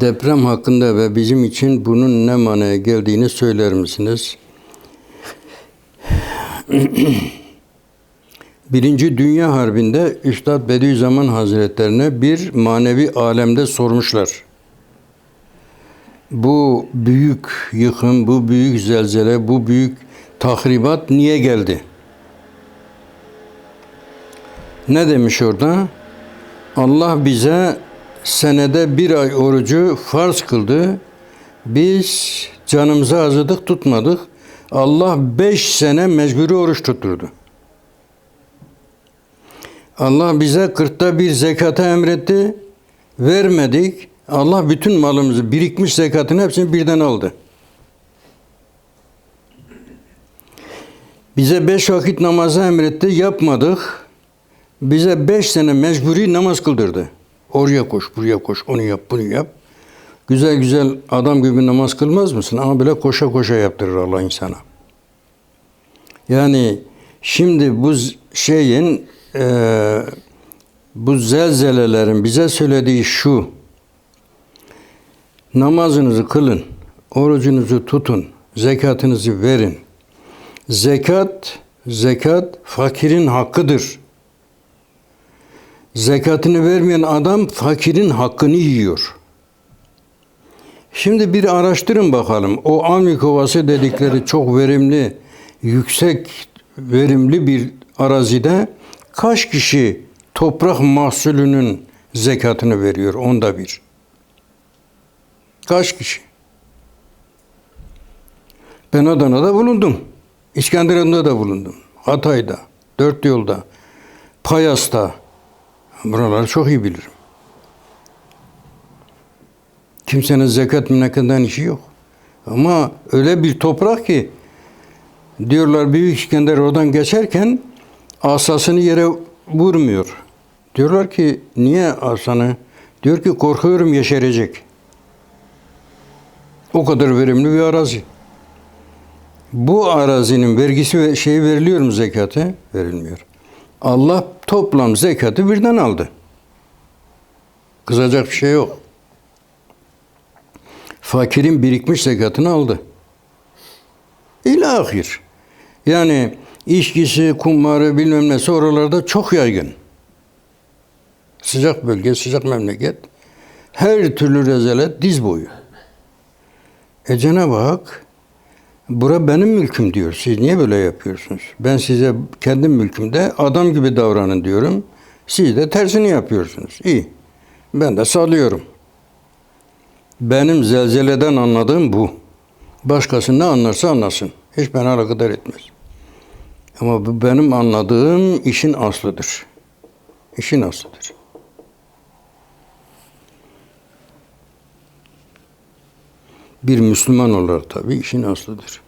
Deprem hakkında ve bizim için bunun ne manaya geldiğini söyler misiniz? Birinci Dünya Harbi'nde Üstad Bediüzzaman Hazretlerine bir manevi alemde sormuşlar. Bu büyük yıkım, bu büyük zelzele, bu büyük tahribat niye geldi? Ne demiş orada? Allah bize senede bir ay orucu farz kıldı. Biz canımıza azıdık tutmadık. Allah beş sene mecburi oruç tutturdu. Allah bize kırkta bir zekata emretti. Vermedik. Allah bütün malımızı birikmiş zekatın hepsini birden aldı. Bize beş vakit namazı emretti. Yapmadık. Bize beş sene mecburi namaz kıldırdı. Oraya koş, buraya koş, onu yap, bunu yap. Güzel güzel adam gibi namaz kılmaz mısın? Ama bile koşa koşa yaptırır Allah insana. Yani şimdi bu şeyin eee, bu zelzelelerin bize söylediği şu. Namazınızı kılın, orucunuzu tutun, zekatınızı verin. Zekat, zekat fakirin hakkıdır. Zekatını vermeyen adam fakirin hakkını yiyor. Şimdi bir araştırın bakalım. O Avni Kovası dedikleri çok verimli, yüksek verimli bir arazide kaç kişi toprak mahsulünün zekatını veriyor? Onda bir. Kaç kişi? Ben Adana'da bulundum. İskenderun'da da bulundum. Hatay'da, Dört Yolda, Payas'ta. Buraları çok iyi bilirim. Kimsenin zekat münakadan işi yok. Ama öyle bir toprak ki diyorlar Büyük İskender oradan geçerken asasını yere vurmuyor. Diyorlar ki niye asanı? Diyor ki korkuyorum yeşerecek. O kadar verimli bir arazi. Bu arazinin vergisi ve şeyi veriliyor mu zekatı? Verilmiyor. Allah toplam zekatı birden aldı. Kızacak bir şey yok. Fakirin birikmiş zekatını aldı. İlahir. Yani içkisi, kumarı bilmem nesi oralarda çok yaygın. Sıcak bölge, sıcak memleket. Her türlü rezalet diz boyu. E Cenab-ı Hak Bura benim mülküm diyor. Siz niye böyle yapıyorsunuz? Ben size kendi mülkümde adam gibi davranın diyorum. Siz de tersini yapıyorsunuz. İyi. Ben de salıyorum. Benim zelzeleden anladığım bu. Başkası ne anlarsa anlasın. Hiç beni alakadar etmez. Ama bu benim anladığım işin aslıdır. İşin aslıdır. Bir Müslüman olarak tabii işin aslıdır.